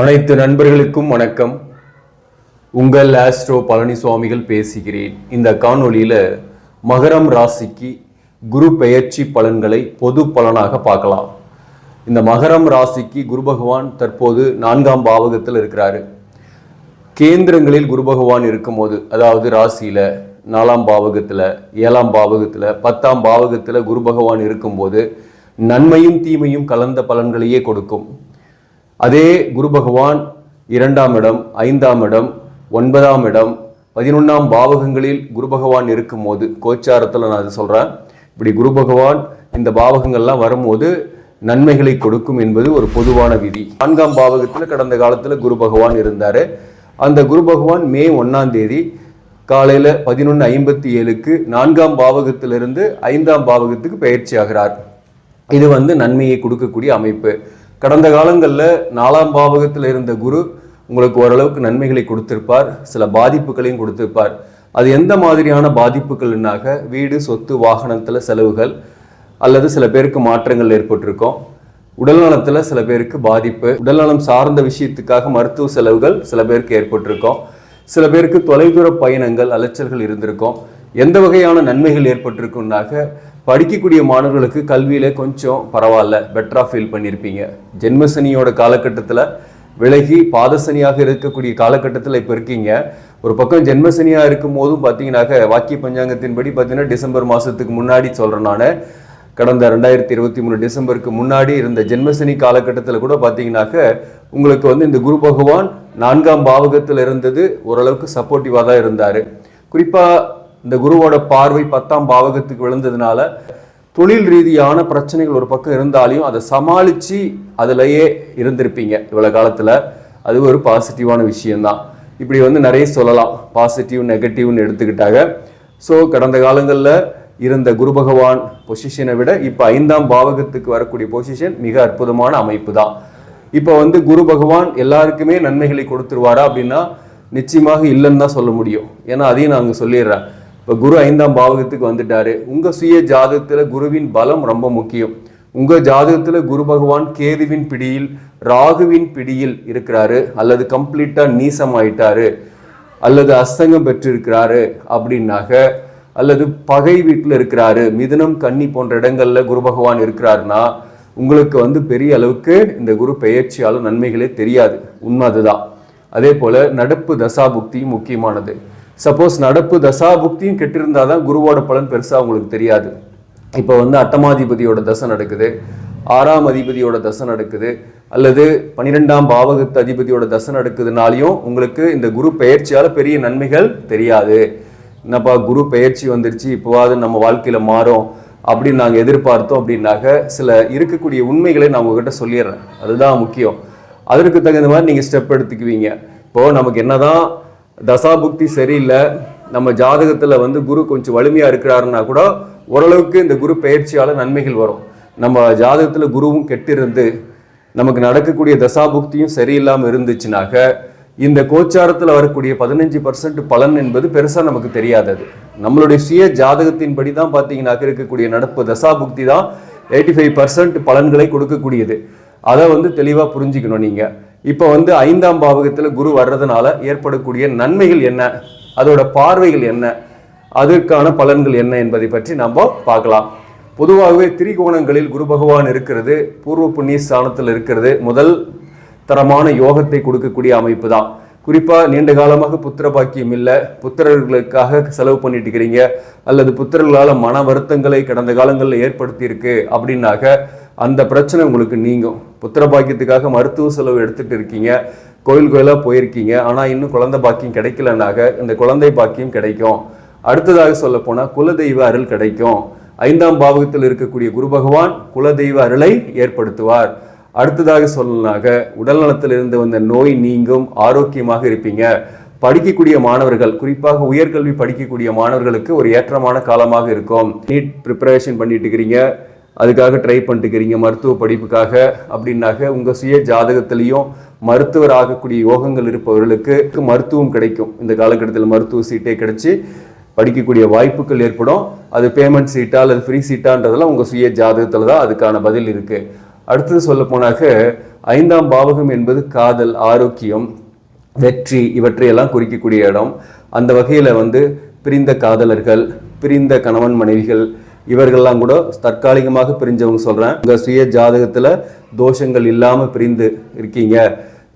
அனைத்து நண்பர்களுக்கும் வணக்கம். உங்கள் ஆஸ்ட்ரோ பழனிசுவாமிகள் பேசுகிறேன். இந்த காணொளியில் மகரம் ராசிக்கு குரு பெயர்ச்சி பலன்களை பொது பலனாக பார்க்கலாம். இந்த மகரம் ராசிக்கு குரு பகவான் தற்போது நான்காம் பாவகத்தில் இருக்கிறாரு. கேந்திரங்களில் குரு பகவான் இருக்கும்போது அதாவது ராசியில் நாலாம் பாவகத்தில் ஏழாம் பாவகத்தில் பத்தாம் பாவகத்தில் குரு பகவான் இருக்கும்போது நன்மையும் தீமையும் கலந்த பலன்களையே கொடுக்கும். அதே குரு பகவான் இரண்டாம் இடம் ஐந்தாம் இடம் ஒன்பதாம் இடம் பதினொன்றாம் பாவகங்களில் குரு பகவான் இருக்கும்போது கோச்சாரத்தில் நான் அது சொல்கிறேன் இப்படி குரு பகவான் இந்த பாவகங்கள்லாம் வரும்போது நன்மைகளை கொடுக்கும் என்பது ஒரு பொதுவான விதி. நான்காம் பாவகத்தில் கடந்த காலத்தில் குரு பகவான் இருந்தார். அந்த குரு பகவான் மே ஒன்றாம் தேதி காலையில் பதினொன்று ஐம்பத்தி ஏழுக்கு நான்காம் பாவகத்திலிருந்து ஐந்தாம் பாவகத்துக்கு பயிற்சி ஆகிறார் இது வந்து நன்மையை கொடுக்கக்கூடிய அமைப்பு. கடந்த காலங்களில் நாலாம் பாவகத்தில் இருந்த குரு உங்களுக்கு ஓரளவுக்கு நன்மைகளை கொடுத்திருப்பார் சில பாதிப்புகளையும் கொடுத்திருப்பார். அது எந்த மாதிரியான பாதிப்புகள்னாக வீடு சொத்து வாகனத்தில் செலவுகள் அல்லது சில பேருக்கு மாற்றங்கள் ஏற்பட்டிருக்கும் உடல்நலத்தில் சில பேருக்கு பாதிப்பு உடல்நலம் சார்ந்த விஷயத்துக்காக மருத்துவ செலவுகள் சில பேருக்கு ஏற்பட்டிருக்கும் சில பேருக்கு தொலைதூர பயணங்கள் அலைச்சல்கள் இருந்திருக்கும் எந்த வகையான நன்மைகள் ஏற்பட்டிருக்குன்னாக படிக்கக்கூடிய மாணவர்களுக்கு கல்வியில் கொஞ்சம் பரவாயில்ல பெட்டராக ஃபீல் பண்ணியிருப்பீங்க. ஜென்மசனியோட காலகட்டத்தில் விலகி பாதசனியாக இருக்கக்கூடிய காலகட்டத்தில் இப்போ இருக்கீங்க. ஒரு பக்கம் ஜென்மசனியாக இருக்கும் போதும் பார்த்தீங்கன்னாக்க வாக்கிய பஞ்சாங்கத்தின்படி பார்த்தீங்கன்னா டிசம்பர் மாதத்துக்கு முன்னாடி சொல்கிறேன் நான். கடந்த ரெண்டாயிரத்தி இருபத்தி மூணு டிசம்பருக்கு முன்னாடி இருந்த ஜென்மசனி காலகட்டத்தில் கூட பார்த்தீங்கன்னாக்க உங்களுக்கு வந்து இந்த குரு பகவான் நான்காம் பாவகத்தில் இருந்தது ஓரளவுக்கு சப்போர்ட்டிவாக தான் இருந்தார். குறிப்பாக இந்த குருவோட பார்வை பத்தாம் பாவகத்துக்கு விழுந்ததுனால தொழில் ரீதியான பிரச்சனைகள் ஒரு பக்கம் இருந்தாலையும் அதை சமாளித்து அதிலேயே இருந்திருப்பீங்க இவ்வளோ காலத்தில். அது ஒரு பாசிட்டிவான விஷயம்தான். இப்படி வந்து நிறைய சொல்லலாம். பாசிட்டிவ் நெகட்டிவ்னு எடுத்துக்கிட்டாங்க ஸோ கடந்த காலங்களில் இருந்த குரு பகவான் பொசிஷனை விட இப்போ ஐந்தாம் பாவகத்துக்கு வரக்கூடிய பொசிஷன் மிக அற்புதமான அமைப்பு தான் இப்போ வந்து குரு பகவான் எல்லாருக்குமே நன்மைகளை கொடுத்துருவாரா அப்படின்னா நிச்சயமாக இல்லைன்னு தான் சொல்ல முடியும். ஏன்னா அதையும் நான் அங்கே சொல்லிடுறேன். இப்போ குரு ஐந்தாம் பாவகத்துக்கு வந்துட்டாரு. உங்கள் சுய ஜாதகத்தில் குருவின் பலம் ரொம்ப முக்கியம். உங்கள் ஜாதகத்தில் குரு பகவான் கேதுவின் பிடியில் ராகுவின் பிடியில் இருக்கிறாரு. அல்லது கம்ப்ளீட்டாக நீசம் ஆயிட்டாரு அல்லது அஸ்தங்கம் பெற்றிருக்கிறாரு அப்படின்னாக்க அல்லது பகை வீட்டில் இருக்கிறாரு. மிதுனம் கன்னி போன்ற இடங்களில் குரு பகவான் இருக்கிறாருன்னா உங்களுக்கு வந்து பெரிய அளவுக்கு இந்த குரு பெயர்ச்சியாலும் நன்மைகளே தெரியாது. உண்மை அதுதான். அதே போல் நடப்பு தசாபுக்தியும் முக்கியமானது. சப்போஸ் நடப்பு தசாபுக்தியும் கெட்டிருந்தால் தான் குருவோட பலன் பெருசாக உங்களுக்கு தெரியாது. இப்போ வந்து அட்டமாதிபதியோட தசை நடக்குது ஆறாம் அதிபதியோட தசை நடக்குது அல்லது பன்னிரெண்டாம் பாவகத்து அதிபதியோட தசை நடக்குதுனாலையும் உங்களுக்கு இந்த குரு பெயர்ச்சியால் பெரிய நன்மைகள் தெரியாது. என்னப்பா குரு பெயர்ச்சி வந்துருச்சு இப்போவாது நம்ம வாழ்க்கையில் மாறும் அப்படின்னு நாங்கள் எதிர்பார்த்தோம் அப்படின்னாக்க சில இருக்கக்கூடிய உண்மைகளை நான் உங்ககிட்ட சொல்லிடுறேன். அதுதான் முக்கியம். அதற்கு தகுந்த மாதிரி நீங்கள் ஸ்டெப் எடுத்துக்குவீங்க. இப்போது நமக்கு என்னதான் தசாபுக்தி சரியில்லை. நம்ம ஜாதகத்தில் வந்து குரு கொஞ்சம் வலிமையாக இருக்கிறாருன்னா கூட ஓரளவுக்கு இந்த குரு பயிற்சியால் நன்மைகள் வரும். நம்ம ஜாதகத்தில் குருவும் கெட்டிருந்து நமக்கு நடக்கக்கூடிய தசாபுக்தியும் சரியில்லாமல் இருந்துச்சுனாக்க இந்த கோச்சாரத்தில் வரக்கூடிய பதினஞ்சு பர்சன்ட் பலன் என்பது பெருசாக நமக்கு தெரியாதது நம்மளுடைய சுய ஜாதகத்தின்படி தான் பார்த்தீங்கன்னாக்க இருக்கக்கூடிய நடப்பு தசாபுக்தி தான் எயிட்டி ஃபைவ் பர்சன்ட் பலன்களை கொடுக்கக்கூடியது. அதை வந்து தெளிவாக புரிஞ்சுக்கணும் நீங்கள் இப்போ வந்து ஐந்தாம் பாவகத்தில் குரு வர்றதுனால ஏற்படக்கூடிய நன்மைகள் என்ன? அதோட பார்வைகள் என்ன? அதற்கான பலன்கள் என்ன என்பதை பற்றி நம்ம பார்க்கலாம். பொதுவாகவே திரிகோணங்களில் குரு பகவான் இருக்கிறது பூர்வ புண்ணிய ஸ்தானத்தில் இருக்கிறது முதல் தரமான யோகத்தை கொடுக்கக்கூடிய அமைப்பு தான். குறிப்பாக நீண்ட காலமாக புத்திர பாக்கியம் இல்லை புத்திரர்களுக்காக செலவு பண்ணிட்டு இருக்கிறீங்க அல்லது புத்திரர்களால் மன வருத்தங்களை கடந்த காலங்களில் ஏற்படுத்தியிருக்கு அப்படின்னாக்க அந்த பிரச்சனை உங்களுக்கு நீங்கும். புத்திர பாக்கியத்துக்காக மருத்துவ செலவு எடுத்துகிட்டு இருக்கீங்க. கோயில் கோயிலாக போயிருக்கீங்க. ஆனால் இன்னும் குழந்தை பாக்கியம் கிடைக்கலனாக இந்த குழந்தை பாக்கியம் கிடைக்கும். அடுத்ததாக சொல்லப்போனால் குலதெய்வ அருள் கிடைக்கும். ஐந்தாம் பாவகத்தில் இருக்கக்கூடிய குரு பகவான் குலதெய்வ அருளை ஏற்படுத்துவார். அடுத்ததாக சொல்லனாக உடல் நலத்தில் இருந்து வந்த நோய் நீங்கும் ஆரோக்கியமாக இருப்பீங்க. படிக்கக்கூடிய மாணவர்கள் குறிப்பாக உயர்கல்வி படிக்கக்கூடிய மாணவர்களுக்கு ஒரு ஏற்றமான காலமாக இருக்கும். நீட் ப்ரிப்பரேஷன் பண்ணிட்டு இருக்கிறீங்க. அதுக்காக ட்ரை பண்ணிட்டுக்கிறீங்க மருத்துவ படிப்புக்காக அப்படின்னாக்க உங்கள் சுய ஜாதகத்திலையும் மருத்துவர் ஆகக்கூடிய யோகங்கள் இருப்பவர்களுக்கு மருத்துவம் கிடைக்கும். இந்த காலகட்டத்தில் மருத்துவ சீட்டே கிடைச்சி படிக்கக்கூடிய வாய்ப்புகள் ஏற்படும். அது பேமெண்ட் சீட்டா அல்லது ஃப்ரீ சீட்டான்றதெல்லாம் உங்கள் சுய ஜாதகத்தில் தான் அதுக்கான பதில் இருக்குது அடுத்தது சொல்ல போனாக்க ஐந்தாம் பாவகம் என்பது காதல் ஆரோக்கியம் வெற்றி இவற்றையெல்லாம் குறிக்கக்கூடிய இடம். அந்த வகையில் வந்து பிரிந்த காதலர்கள் பிரிந்த கணவன் மனைவிகள் இவர்கள்லாம் கூட தற்காலிகமாக பிரிஞ்சவங்க சொல்கிறேன் உங்கள் சுய ஜாதகத்தில் தோஷங்கள் இல்லாமல் பிரிந்து இருக்கீங்க.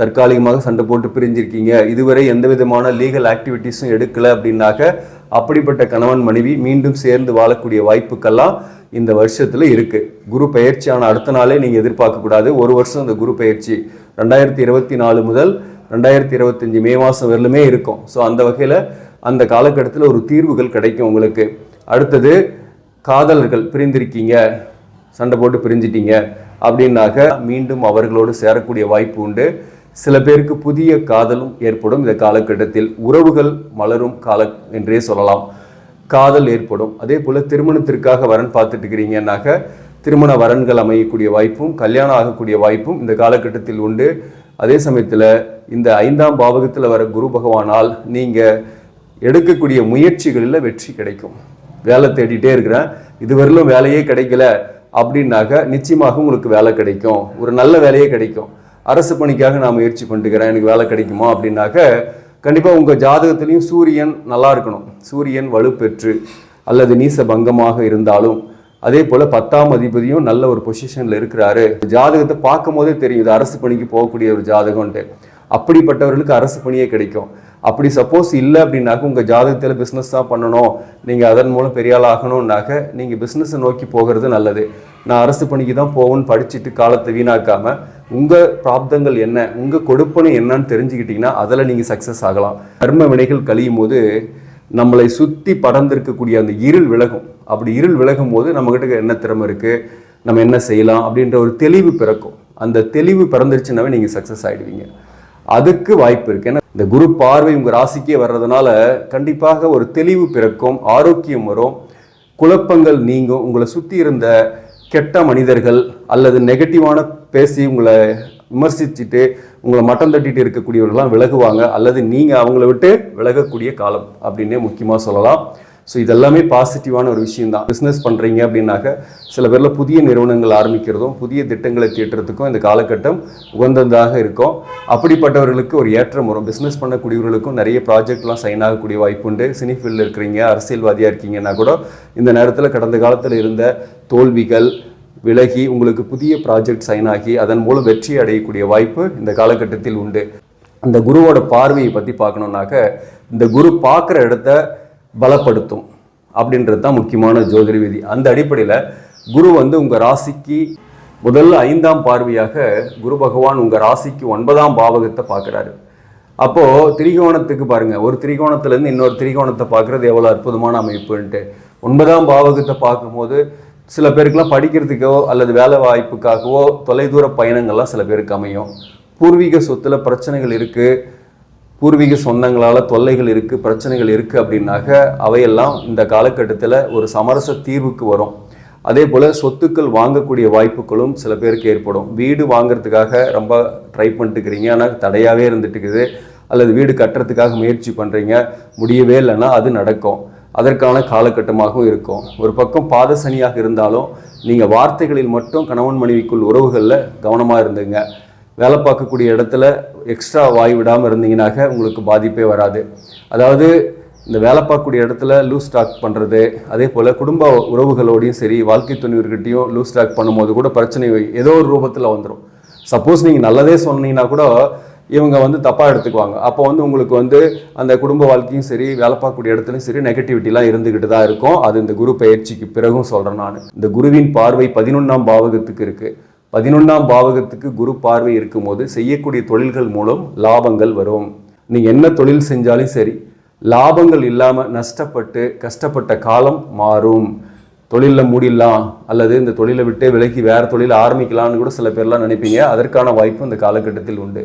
தற்காலிகமாக சண்டை போட்டு பிரிஞ்சிருக்கீங்க. இதுவரை எந்த விதமான லீகல் ஆக்டிவிட்டீஸும் எடுக்கலை அப்படின்னாக்க அப்படிப்பட்ட கணவன் மனைவி மீண்டும் சேர்ந்து வாழக்கூடிய வாய்ப்புக்கெல்லாம் இந்த வருஷத்தில் இருக்குது குரு பயிற்சியான அடுத்த நாளே நீங்கள் எதிர்பார்க்கக்கூடாது ஒரு வருஷம் இந்த குரு பயிற்சி ரெண்டாயிரத்தி இருபத்தி நாலு முதல் ரெண்டாயிரத்தி இருபத்தஞ்சி மே மாதம் வரலுமே இருக்கும். ஸோ அந்த வகையில் அந்த காலகட்டத்தில் ஒரு தீர்வுகள் கிடைக்கும் உங்களுக்கு. அடுத்தது காதலர்கள் பிரிந்திருக்கீங்க சண்டை போட்டு பிரிஞ்சிட்டீங்க அப்படின்னாக்க மீண்டும் அவர்களோடு சேரக்கூடிய வாய்ப்பு உண்டு. சில பேருக்கு புதிய காதலும் ஏற்படும். இந்த காலகட்டத்தில் உறவுகள் மலரும் கால என்றே சொல்லலாம். காதல் ஏற்படும். அதே போல் திருமணத்திற்காக வரன் பார்த்துட்டு இருக்கிறீங்கன்னாக்க திருமண வரன்கள் அமையக்கூடிய வாய்ப்பும் கல்யாணம் ஆகக்கூடிய வாய்ப்பும் இந்த காலகட்டத்தில் உண்டு. அதே சமயத்தில் இந்த ஐந்தாம் பாவகத்தில் வர குரு பகவானால் நீங்கள் எடுக்கக்கூடிய முயற்சிகளில் வெற்றி கிடைக்கும். வேலை தேடிட்டே இருக்கிறேன் இதுவரையிலும் வேலையே கிடைக்கல அப்படின்னாக்க நிச்சயமாக உங்களுக்கு வேலை கிடைக்கும். ஒரு நல்ல வேலையே கிடைக்கும். அரசு பணிக்காக நான் முயற்சி பண்ணிட்டுக்கிறேன் எனக்கு வேலை கிடைக்குமா அப்படின்னாக்க கண்டிப்பாக உங்கள் ஜாதகத்துலேயும் சூரியன் நல்லா இருக்கணும். சூரியன் வலுப்பெற்று அல்லது நீச பங்கமாக இருந்தாலும் அதே போல் பத்தாம் அதிபதியும் நல்ல ஒரு பொசிஷனில் இருக்கிறாரு. ஜாதகத்தை பார்க்கும் போதே தெரியும் இது அரசு பணிக்கு போகக்கூடிய ஒரு ஜாதகம்ன்ட்டு. அப்படிப்பட்டவர்களுக்கு அரசு பணியே கிடைக்கும். அப்படி சப்போஸ் இல்லை அப்படின்னாக்க உங்கள் ஜாதகத்தில் பிஸ்னஸ் தான் பண்ணணும். நீங்கள் அதன் மூலம் பெரிய ஆள் ஆகணும்னாக்க நீங்கள் பிஸ்னஸை நோக்கி போகிறது நல்லது. நான் அரசு பணிக்கு தான் போகணும்னு படிச்சுட்டு காலத்தை வீணாக்காமல் உங்கள் பிராப்தங்கள் என்ன உங்கள் கொடுப்பனை என்னன்னு தெரிஞ்சுக்கிட்டிங்கன்னா அதில் நீங்கள் சக்ஸஸ் ஆகலாம். கர்ம வினைகள் கழியும் போது நம்மளை சுற்றி படர்ந்திருக்கக்கூடிய அந்த இருள் விலகும். அப்படி இருள் விலகும் போது நம்மக்கிட்ட என்ன திறமை இருக்குது நம்ம என்ன செய்யலாம் அப்படின்ற ஒரு தெளிவு பிறக்கும். அந்த தெளிவு பிறந்துருச்சுனாவே நீங்கள் சக்ஸஸ் ஆகிடுவீங்க அதுக்கு வாய்ப்பு இருக்கு. ஏன்னா இந்த குரு பார்வை உங்கள் ராசிக்கே வர்றதுனால கண்டிப்பாக ஒரு தெளிவு பிறக்கும் ஆரோக்கியம் வரும் குழப்பங்கள் நீங்கும் உங்களை சுற்றி இருந்த கெட்ட மனிதர்கள் அல்லது நெகட்டிவான பேசி உங்களை விமர்சிச்சுட்டு உங்களை மட்டம் தட்டிட்டு இருக்கக்கூடியவர்கள்லாம் விலகுவாங்க அல்லது நீங்கள் அவங்கள விட்டு விலகக்கூடிய காலம் அப்படின்னே முக்கியமாக சொல்லலாம். ஸோ இதெல்லாமே பாசிட்டிவான ஒரு விஷயம் தான் பிஸ்னஸ் பண்ணுறீங்க அப்படின்னாக்க சில பேரில் புதிய நிறுவனங்கள் ஆரம்பிக்கிறதும் புதிய திட்டங்களை தீட்டுறதுக்கும் இந்த காலகட்டம் உகந்ததாக இருக்கும். அப்படிப்பட்டவர்களுக்கு ஒரு ஏற்றம் வரும். பிஸ்னஸ் பண்ணக்கூடியவர்களுக்கும் நிறைய ப்ராஜெக்ட்லாம் சைன் ஆகக்கூடிய வாய்ப்பு உண்டு. சினி ஃபீல்டில் இருக்கிறீங்க அரசியல்வாதியாக இருக்கீங்கன்னா கூட இந்த நேரத்தில் கடந்த காலத்தில் இருந்த தோல்விகள் விலகி உங்களுக்கு புதிய ப்ராஜெக்ட் சைன் ஆகி அதன் மூலம் வெற்றி அடையக்கூடிய வாய்ப்பு இந்த காலகட்டத்தில் உண்டு. அந்த குருவோட பார்வையை பற்றி பார்க்கணுன்னாக்க இந்த குரு பார்க்குற இடத்த பலப்படுத்தும் அப்படின்றது தான் முக்கியமான ஜோதிட விதி. அந்த அடிப்படையில் குரு வந்து உங்கள் ராசிக்கு முதல்ல ஐந்தாம் பார்வையாக குரு பகவான் உங்கள் ராசிக்கு ஒன்பதாம் பாவகத்தை பார்க்குறாரு. அப்போது திரிகோணத்துக்கு பாருங்கள் ஒரு திரிகோணத்துலேருந்து இன்னொரு திரிகோணத்தை பார்க்குறது எவ்வளோ அற்புதமான அமைப்புன்ட்டு. ஒன்பதாம் பாவகத்தை பார்க்கும்போது சில பேருக்கெல்லாம் படிக்கிறதுக்கோ அல்லது வேலை வாய்ப்புக்காகவோ தொலைதூர பயணங்கள்லாம் சில பேருக்கு அமையும். பூர்வீக சொத்துல பிரச்சனைகள் இருக்குது பூர்வீக சொந்தங்களால் தொல்லைகள் இருக்குது பிரச்சனைகள் இருக்குது அப்படின்னாக்க அவையெல்லாம் இந்த காலகட்டத்தில் ஒரு சமரச தீர்வுக்கு வரும். அதே போல் சொத்துக்கள் வாங்கக்கூடிய வாய்ப்புகளும் சில பேருக்கு ஏற்படும். வீடு வாங்கிறதுக்காக ரொம்ப ட்ரை பண்ணிட்டுக்கிறீங்க ஆனால் தடையாகவே இருந்துட்டுக்குது அல்லது வீடு கட்டுறதுக்காக முயற்சி பண்ணுறீங்க முடியவே இல்லைன்னா அது நடக்கும். அதற்கான காலகட்டமாகவும் இருக்கும். ஒரு பக்கம் பாதசனியாக இருந்தாலும் நீங்கள் வார்த்தைகளில் மட்டும் கணவன் மனைவிக்குள் உறவுகளில் கவனமாக இருந்துங்க. வேலை பார்க்கக்கூடிய இடத்துல எக்ஸ்ட்ரா வாய் விடாமல் இருந்தீங்கனாக்க உங்களுக்கு பாதிப்பே வராது. அதாவது இந்த வேலை பார்க்கக்கூடிய இடத்துல லூஸ் ஸ்டாக் பண்ணுறது அதே போல் குடும்ப உறவுகளோடையும் சரி வாழ்க்கை துணிவர்கிட்டையும் லூஸ் ஸ்டாக் பண்ணும்போது கூட பிரச்சனை ஏதோ ஒரு ரூபத்தில் வந்துடும் சப்போஸ் நீங்கள் நல்லதே சொன்னீங்கன்னா கூட இவங்க வந்து தப்பாக எடுத்துக்குவாங்க. அப்போ வந்து உங்களுக்கு வந்து அந்த குடும்ப வாழ்க்கையும் சரி வேலை பார்க்கக்கூடிய இடத்துலையும் சரி நெகட்டிவிட்டிலாம் இருந்துக்கிட்டு தான் இருக்கும். அது இந்த குரு பயிற்சிக்கு பிறகும் சொல்கிறேன் நான். இந்த குருவின் பார்வை பதினொன்றாம் பாவகத்துக்கு இருக்குது பதினொன்றாம் பாவகத்துக்கு குரு பார்வை இருக்கும்போது செய்யக்கூடிய தொழில்கள் மூலம் லாபங்கள் வரும். நீ என்ன தொழில் செஞ்சாலும் சரி லாபங்கள் இல்லாமல் நஷ்டப்பட்டு கஷ்டப்பட்ட காலம் மாறும். தொழிலில் மூடிடலாம் அல்லது இந்த தொழிலை விட்டே விலகி வேறு தொழில் ஆரம்பிக்கலாம்னு கூட சில பேர்லாம் நினைப்பீங்க. அதற்கான வாய்ப்பு இந்த காலகட்டத்தில் உண்டு.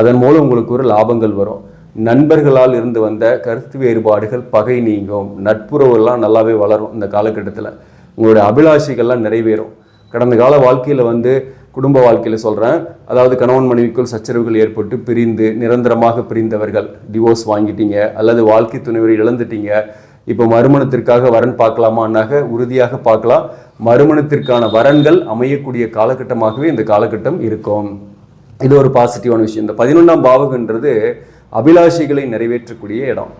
அதன் மூலம் உங்களுக்கு ஒரு லாபங்கள் வரும். நண்பர்களால் இருந்து வந்த கருத்து வேறுபாடுகள் பகை நீங்கும். நட்புறவுலாம் நல்லாவே வளரும் இந்த காலகட்டத்தில். உங்களுடைய அபிலாஷைகள்லாம் நிறைவேறும். கடந்த கால வாழ்க்கையில் வந்து குடும்ப வாழ்க்கையில் சொல்கிறேன் அதாவது கணவன் மனைவிக்குள் சச்சரவுகள் ஏற்பட்டு பிரிந்து நிரந்தரமாக பிரிந்தவர்கள். டிவோர்ஸ் வாங்கிட்டீங்க அல்லது வாழ்க்கை துணைவரை இழந்துட்டீங்க. இப்போ மறுமணத்திற்காக வரன் பார்க்கலாமான்னாக உறுதியாக பார்க்கலாம். மறுமணத்திற்கான வரன்கள் அமையக்கூடிய காலகட்டமாகவே இந்த காலகட்டம் இருக்கும். இது ஒரு பாசிட்டிவான விஷயம். இந்த பதினொன்றாம் பாவகன்றது அபிலாஷைகளை நிறைவேற்றக்கூடிய இடம்.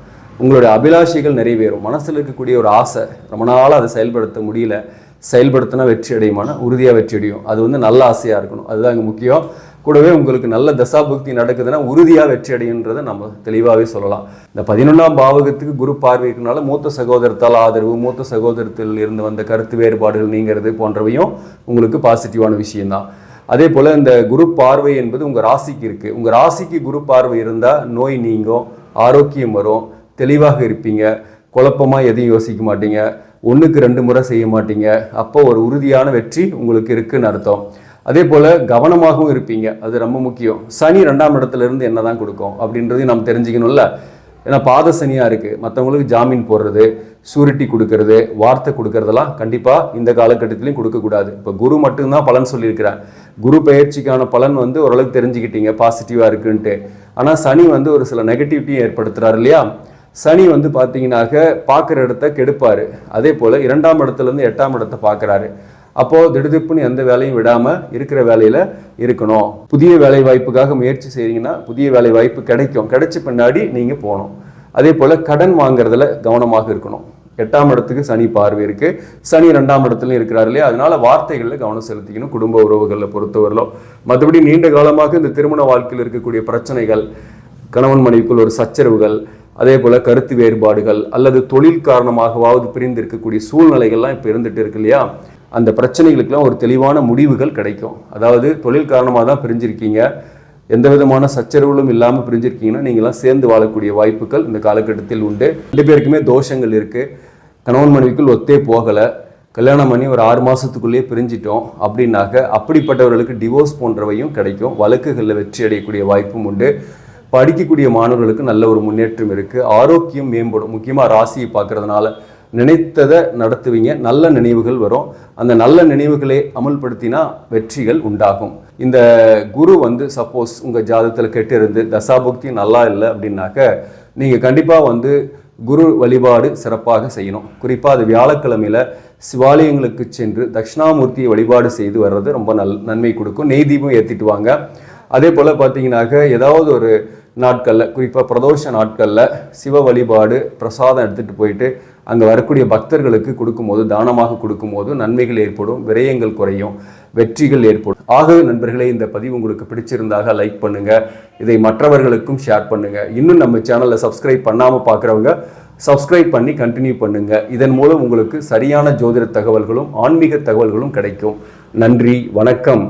உங்களுடைய அபிலாஷைகள் நிறைவேறும். மனசில் இருக்கக்கூடிய ஒரு ஆசை ரொம்ப நாளாக அதை செயல்படுத்த முடியல. செயல்படுத்தினா வெற்றி அடையுமானா உறுதியாக வெற்றி அடையும் அது வந்து நல்ல ஆசையாக இருக்கணும். அதுதான் இங்கே முக்கியம். கூடவே உங்களுக்கு நல்ல தசாபுக்தி நடக்குதுன்னா உறுதியாக வெற்றி அடையுன்றதை நம்ம தெளிவாகவே சொல்லலாம். இந்த பதினொன்றாம் பாவகத்துக்கு குரு பார்வை இருக்கனால மூத்த சகோதரத்தால் ஆதரவு மூத்த சகோதரத்தில் இருந்து வந்த கருத்து வேறுபாடுகள் நீங்கிறது போன்றவையும் உங்களுக்கு பாசிட்டிவான விஷயம்தான். அதே போல் இந்த குரு பார்வை என்பது உங்கள் ராசிக்கு இருக்குது உங்கள் ராசிக்கு குரு பார்வை இருந்தால் நோய் நீங்கும் ஆரோக்கியம் வரும் தெளிவாக இருப்பீங்க குழப்பமாக எதையும் யோசிக்க மாட்டீங்க. ஒன்றுக்கு ரெண்டு முறை செய்ய மாட்டீங்க. அப்போ ஒரு உறுதியான வெற்றி உங்களுக்கு இருக்குன்னு அர்த்தம். அதே போல் கவனமாகவும் இருப்பீங்க. அது ரொம்ப முக்கியம். சனி ரெண்டாம் இடத்துல இருந்து என்ன தான் கொடுக்கும் அப்படின்றதையும் நம்ம தெரிஞ்சுக்கணும்ல. ஏன்னா பாத சனியாக இருக்குது மற்றவங்களுக்கு ஜாமீன் போடுறது சூரிட்டி கொடுக்கறது வார்த்தை கொடுக்கறதெல்லாம் கண்டிப்பாக இந்த காலகட்டத்திலையும் கொடுக்கக்கூடாது இப்போ குரு மட்டும்தான் பலன் சொல்லியிருக்கிறேன் குரு பயிற்சிக்கான பலன் வந்து ஓரளவுக்கு தெரிஞ்சுக்கிட்டீங்க பாசிட்டிவாக இருக்குன்ட்டு. ஆனால் சனி வந்து ஒரு சில நெகட்டிவிட்டியும் ஏற்படுத்துகிறாரு இல்லையா? சனி வந்து பார்த்தீங்கன்னாக்க பார்க்குற இடத்த கெடுப்பார். அதே போல் இரண்டாம் இடத்துலேருந்து எட்டாம் இடத்தை பார்க்குறாரு. அப்போது திடுதிப்புன்னு எந்த வேலையும் விடாமல் இருக்கிற வேலையில் இருக்கணும். புதிய வேலை வாய்ப்புக்காக முயற்சி செய்கிறீங்கன்னா புதிய வேலை வாய்ப்பு கிடைக்கும். கிடைச்ச பின்னாடி நீங்கள் போகணும். அதே போல் கடன் வாங்குறதுல கவனமாக இருக்கணும். எட்டாம் இடத்துக்கு சனி பார்வை இருக்கு. சனி ரெண்டாம் இடத்துலையும் இருக்கிறார் இல்லையா? அதனால வார்த்தைகளில் கவனம் செலுத்திக்கணும். குடும்ப உறவுகளில் பொறுத்தவரையிலும் மற்றபடி நீண்ட காலமாக இந்த திருமண வாழ்க்கையில் இருக்கக்கூடிய பிரச்சனைகள் கணவன் மனைவிக்குள் ஒரு சச்சரவுகள் அதே போல் கருத்து வேறுபாடுகள் அல்லது தொழில் காரணமாகவாவது பிரிந்து இருக்கக்கூடிய சூழ்நிலைகள்லாம் இப்போ இருந்துட்டு இருக்கு இல்லையா? அந்த பிரச்சனைகளுக்கெல்லாம் ஒரு தெளிவான முடிவுகள் கிடைக்கும். அதாவது தொழில் காரணமாக தான் பிரிஞ்சிருக்கீங்க. எந்த விதமான சச்சரவுகளும் இல்லாமல் பிரிஞ்சிருக்கீங்கன்னா நீங்களாம் சேர்ந்து வாழக்கூடிய வாய்ப்புகள் இந்த காலகட்டத்தில் உண்டு. ரெண்டு பேருக்குமே தோஷங்கள் இருக்குது கணவன் மனைவிக்குள் ஒத்தே போகலை. கல்யாணம் பண்ணி ஒரு ஆறு மாதத்துக்குள்ளேயே பிரிஞ்சிட்டோம் அப்படின்னாக்க அப்படிப்பட்டவர்களுக்கு டிவோர்ஸ் போன்றவையும் கிடைக்கும். வழக்குகளில் வெற்றி அடையக்கூடிய வாய்ப்பும் உண்டு. படிக்கக்கூடிய மாணவர்களுக்கு நல்ல ஒரு முன்னேற்றம் இருக்குது ஆரோக்கியம் மேம்படும். முக்கியமாக ராசியை பார்க்கறதுனால நினைத்ததை நடத்துவீங்க. நல்ல நினைவுகள் வரும். அந்த நல்ல நினைவுகளை அமல்படுத்தினா வெற்றிகள் உண்டாகும். இந்த குரு வந்து சப்போஸ் உங்கள் ஜாதகத்தில் கெட்டு இருந்து தசாபுக்தி நல்லா இல்லை அப்படின்னாக்க நீங்கள் கண்டிப்பாக வந்து குரு வழிபாடு சிறப்பாக செய்யணும். குறிப்பாக அது வியாழக்கிழமையில் சிவாலயங்களுக்கு சென்று தட்சிணாமூர்த்தியை வழிபாடு செய்து வர்றது ரொம்ப நல் நன்மை கொடுக்கும். நெய் தீபம் ஏற்றிட்டு வாங்க. அதே போல் பார்த்தீங்கன்னாக்க ஏதாவது ஒரு நாட்களில் குறிப்பாக பிரதோஷ நாட்களில் சிவ வழிபாடு பிரசாதம் எடுத்துகிட்டு போயிட்டு அங்கே வரக்கூடிய பக்தர்களுக்கு கொடுக்கும்போது தானமாக கொடுக்கும்போது நன்மைகள் ஏற்படும் விரயங்கள் குறையும் வெற்றிகள் ஏற்படும். ஆகவே நண்பர்களே இந்த பதிவு உங்களுக்கு பிடிச்சிருந்தாக லைக் பண்ணுங்கள் இதை மற்றவர்களுக்கும் ஷேர் பண்ணுங்கள் இன்னும் நம்ம சேனலை சப்ஸ்கிரைப் பண்ணாமல் பார்க்குறவங்க சப்ஸ்கிரைப் பண்ணி கண்டினியூ பண்ணுங்கள் இதன் மூலம் உங்களுக்கு சரியான ஜோதிட தகவல்களும் ஆன்மீக தகவல்களும் கிடைக்கும். நன்றி வணக்கம்.